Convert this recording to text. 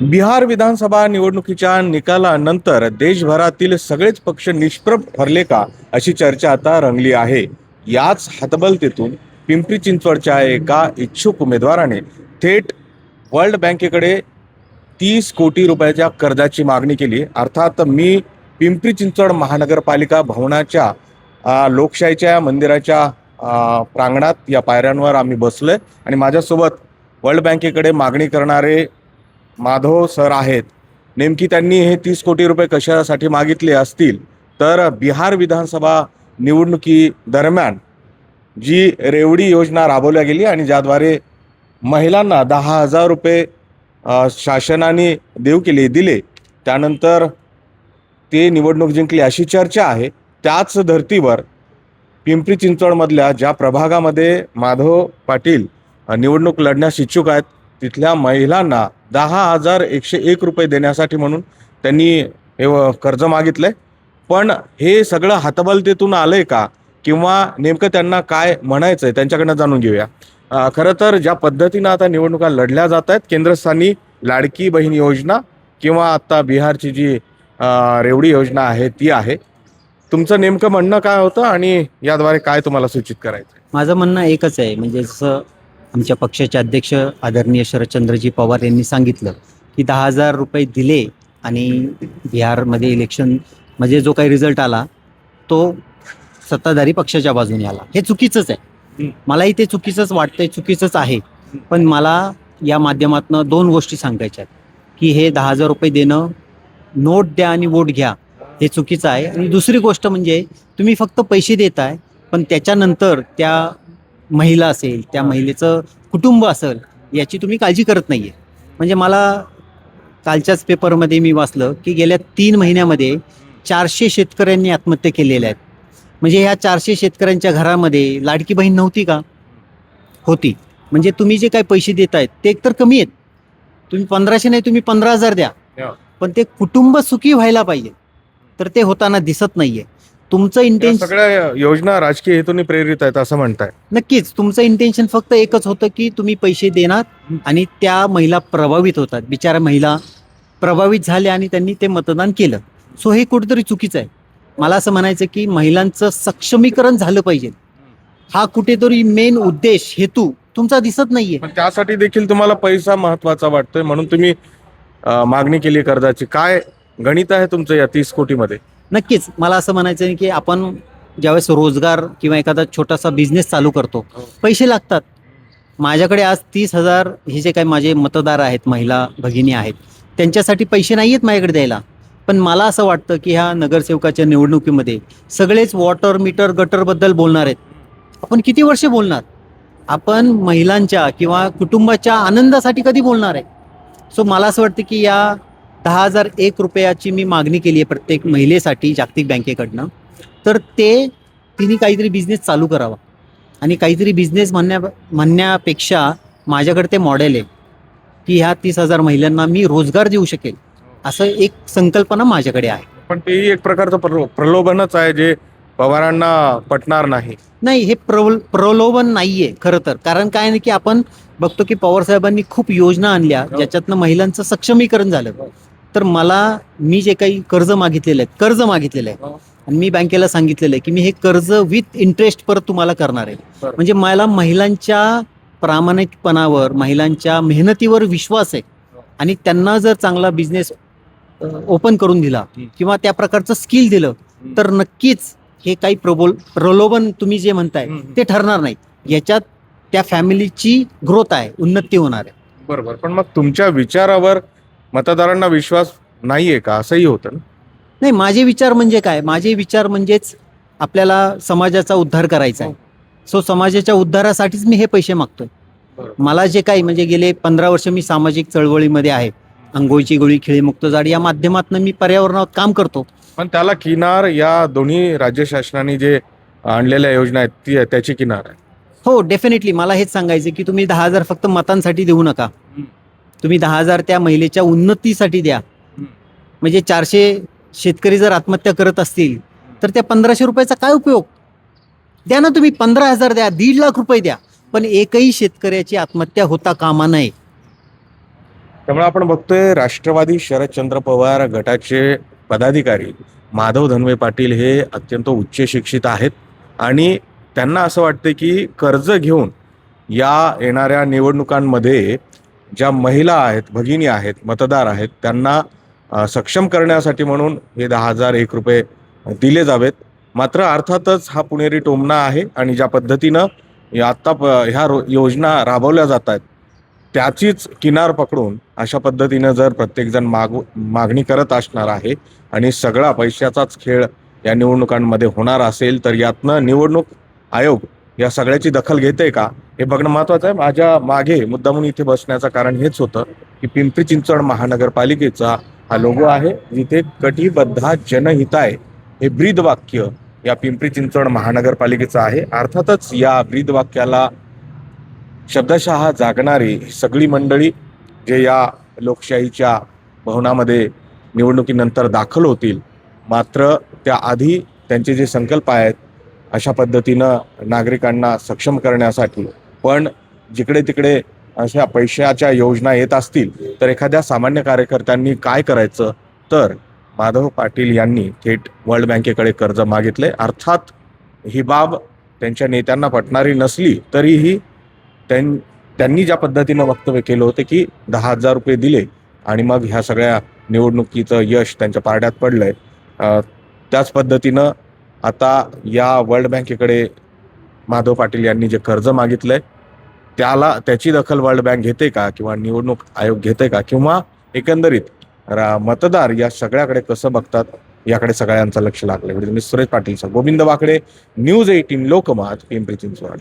बिहार विधानसभा निवडणुकीच्या निकालानंतर देशभरातील सगळेच पक्ष निष्प्रभ ठरले का अशी चर्चा आता रंगली आहे. याच हतबलतेतून पिंपरी चिंचवडच्या एका इच्छुक उमेदवाराने थेट वर्ल्ड बँकेकडे तीस कोटी रुपयाच्या कर्जाची मागणी केली. अर्थात मी पिंपरी चिंचवड महानगरपालिका भवनाच्या लोकशाहीच्या मंदिराच्या प्रांगणात या पायऱ्यांवर आम्ही बसलोय आणि माझ्यासोबत वर्ल्ड बँकेकडे मागणी करणारे माधव सर आहेत. नेमकी त्यांनी हे तीस कोटी रुपये कशासाठी मागितले असतील? तर बिहार विधानसभा निवडणुकी दरम्यान जी रेवडी योजना राबवल्या गेली आणि ज्याद्वारे महिलांना दहा हजार रुपये शासनाने देऊ केले दिले त्यानंतर ते निवडणूक जिंकली अशी चर्चा आहे. त्याच धर्तीवर पिंपरी चिंचवडमधल्या ज्या प्रभागामध्ये माधव पाटील निवडणूक लढण्यास इच्छुक आहेत तिथल्या महिलांना दहा हजार एकशे एक रुपये देण्यासाठी म्हणून त्यांनी हे कर्ज मागितलंय. पण हे सगळं हातबलतेतून आलंय का? किंवा नेमकं त्यांना काय म्हणायचं आहे त्यांच्याकडनं जाणून घेऊया. खरं तर ज्या पद्धतीनं आता निवडणुका लढल्या जात आहेत केंद्रस्थानी लाडकी बहीण योजना किंवा आता बिहारची जी रेवडी योजना आहे ती आहे. तुमचं नेमकं म्हणणं काय होतं आणि याद्वारे काय तुम्हाला सूचित करायचं आहे? माझं म्हणणं एकच आहे. म्हणजे जसं आमच्या पक्षाचे अध्यक्ष आदरणीय शरदचंद्रजी पवार यांनी सांगितलं की दहा हजार रुपये दिले आणि बिहारमध्ये इलेक्शन म्हणजे जो काही रिझल्ट आला तो सत्ताधारी पक्षाच्या बाजूने आला. हे चुकीचंच आहे. मलाही ते चुकीचंच वाटतंय चुकीचंच आहे. पण मला या माध्यमातनं दोन गोष्टी सांगायच्या आहेत. की हे दहा हजार रुपये देणं नोट द्या आणि वोट घ्या हे चुकीचं आहे. आणि दुसरी गोष्ट म्हणजे तुम्ही फक्त पैसे देताय पण त्याच्यानंतर त्या महिला असेल त्या महिलेचं कुटुंब असेल याची तुम्ही काळजी करत नाहीये. म्हणजे मला कालच्याच पेपरमध्ये मी वाचलं की गेल्या तीन महिन्यामध्ये चारशे शेतकऱ्यांनी आत्महत्या केलेल्या आहेत. म्हणजे ह्या चारशे शेतकऱ्यांच्या घरामध्ये लाडकी बहीण नव्हती का? होती. म्हणजे तुम्ही जे काही पैसे देतायत ते एकतर कमी आहेत. तुम्ही पंधराशे नाही तुम्ही पंधरा हजार द्या. पण ते कुटुंब सुखी व्हायला पाहिजे. तर ते होताना दिसत नाहीये. तुमचं या इंटेन्शन सगळ्या योजना राजकीय हेतूने प्रेरित आहेत असं म्हणताय. नक्कीच तुमचं इंटेन्शन फक्त एकच होतं की तुम्ही पैसे देणार आणि त्या महिला प्रभावित होतात. बिचारा महिला प्रभावित झाल्या आणि त्यांनी ते मतदान केलं. सो हे कुठेतरी चुकीचं आहे. मला असं म्हणायचं की महिलांचं सक्षमीकरण झालं पाहिजे. हा कुठेतरी मेन उद्देश हेतू तुमचा दिसत नाहीये. पण त्यासाठी देखील तुम्हाला पैसा महत्त्वाचा वाटतोय म्हणून तुम्ही अ, मागणी केली कर्जाची. काय गणित आहे तुमचं या तीस कोटीमध्ये? नक्कीच. मला असं म्हणायचं आहे की आपण ज्यावेळेस रोजगार किंवा एखादा छोटासा बिझनेस चालू करतो पैसे लागतात. माझ्याकडे आज तीस हजार हे जे काही माझे मतदार आहेत महिला भगिनी आहेत त्यांच्यासाठी पैसे नाही आहेत माझ्याकडे द्यायला. पण मला असं वाटतं की ह्या नगरसेवकाच्या निवडणुकीमध्ये सगळेच वॉटर मीटर गटरबद्दल बोलणार आहेत. आपण किती वर्ष बोलणार? आपण महिलांच्या किंवा कुटुंबाच्या आनंदासाठी कधी बोलणार आहे? सो मला असं वाटतं की या दहा हजार एक रुपयाची मी मागणी केली आहे प्रत्येक महिलेसाठी जागतिक बँकेकडनं. तर ते तिने काहीतरी बिझनेस चालू करावा. आणि काहीतरी बिझनेस म्हणण्या म्हणण्यापेक्षा माझ्याकडे ते मॉडेल आहे की ह्या तीस हजार महिलांना मी रोजगार देऊ शकेल. असं एक संकल्पना माझ्याकडे आहे. पण तेही एक प्रकारचं प्रलो- प्रलोभनच आहे जे पवारांना पटणार नाही. नाही हे प्रलो प्रलोभन नाहीये खरं तर. कारण काय नाही की आपण बघतो की पवार साहेबांनी खूप योजना आणल्या ज्याच्यातनं महिलांचं सक्षमीकरण झालं. तर मला मी जे काही कर्ज मागितलेलं आहे कर्ज मागितलेलं आहे आणि मी बँकेला सांगितलेलं आहे की मी हे कर्ज विथ इंटरेस्ट परत तुम्हाला करणार आहे बरं. म्हणजे मला महिलांच्या प्रामाणिकपणावर महिलांच्या मेहनतीवर विश्वास आहे आणि त्यांना जर चांगला बिझनेस ओपन करून दिला हं. किंवा त्या प्रकारचं स्किल दिलं तर नक्कीच हे काही प्रबोल प्रलोभन तुम्ही जे म्हणताय हं. ते ठरणार नाही याच्यात त्या फॅमिलीची ग्रोथ आहे उन्नती होणार आहे बरोबर पण मग तुमच्या विचारावर मतदारांना विश्वास नाहीये का? असंही होतं ना? नाही माझे विचार म्हणजे काय? माझे विचार म्हणजेच आपल्याला समाजाचा उद्धार करायचा आहे. सो समाजाच्या उद्धारासाठीच मी हे पैसे मागतोय. मला जे काही म्हणजे गेले पंधरा वर्ष मी सामाजिक चळवळीमध्ये आहे. अंघोळीची गोळी खिळीमुक्त जाड या माध्यमातून मी पर्यावरणावर काम करतो. पण त्याला किनार या दोन्ही राज्य शासनाने जे आणलेल्या योजना आहेत ती त्याची किनार आहे. हो डेफिनेटली मला हेच सांगायचं की तुम्ही दहा हजार फक्त मतांसाठी देऊ नका. हं. तुम्ही दहा हजार त्या महिलेच्या उन्नतीसाठी द्या. म्हणजे चारशे शेतकरी जर आत्महत्या करत असतील तर त्या पंधराशे रुपयाचा काय उपयोग? द्या ना तुम्ही पंधरा हजार द्या दीड लाख रुपये द्या. पण एकही शेतकऱ्याची आत्महत्या होता कामा नये. त्यामुळे आपण बघतोय राष्ट्रवादी शरदचंद्र पवार गटाचे पदाधिकारी माधव धनवे पाटील हे अत्यंत उच्च शिक्षित आहेत. आणि त्यांना असं वाटतं की कर्ज घेऊन या येणाऱ्या निवडणुकांमध्ये ज्या महिला आहेत भगिनी आहेत मतदार आहेत त्यांना सक्षम करण्यासाठी म्हणून हे दहा हजार एक रुपये दिले जावेत. मात्र अर्थातच हा पुणेरी टोमणा आहे आणि ज्या पद्धतीनं या आत्ता प ह्या रो योजना राबवल्या जात आहेत त्याचीच किनार पकडून अशा पद्धतीनं जर प्रत्येकजण माग मागणी करत असणार आहे आणि सगळा पैशाचाच खेळ या निवडणुकांमध्ये होणार असेल तर यातनं निवडणूक आयोग या सगळ्याची दखल घेते का? हे बघणं महत्वाचं आहे. माझ्या मागे मुद्दामून इथे बसण्याचं कारण हेच होतं की पिंपरी चिंचवड महानगरपालिकेचा हा लोगो आहे. जिथे कटिबद्धा जनहिताय हे ब्रीद वाक्य या पिंपरी चिंचवड महानगरपालिकेचं आहे. अर्थातच या ब्रीद वाक्याला शब्दशः जागणारी सगळी मंडळी जे या लोकशाहीच्या भवनामध्ये निवडणुकीनंतर दाखल होतील मात्र त्याआधी त्यांचे जे संकल्प आहेत अशा पद्धतीनं नागरिकांना सक्षम करण्यासाठी. पण जिकडे तिकडे अशा पैशाच्या योजना येत असतील तर एखाद्या सामान्य कार्यकर्त्यांनी काय करायचं? तर माधव पाटील यांनी थेट वर्ल्ड बँकेकडे कर्ज मागितले. अर्थात ही बाब त्यांच्या नेत्यांना पटणारी नसली तरीही त्यां त्यांनी ज्या पद्धतीनं वक्तव्य केलं होतं की दहा हजार रुपये दिले आणि मग ह्या सगळ्या निवडणुकीचं यश त्यांच्या पारड्यात पडलंय. त्याच पद्धतीनं आता या वर्ल्ड बँकेकडे माधव पाटील यांनी जे कर्ज मागितलंय त्याला त्याची दखल वर्ल्ड बँक घेते का? किंवा निवडणूक आयोग घेते का? किंवा एकंदरीत रा- मतदार या सगळ्याकडे कसं बघतात? याकडे सगळ्यांचं लक्ष लागलं मी Suresh Patil sir. Govind Wakade news eighteen Lokmat Pimpri Chinchwad.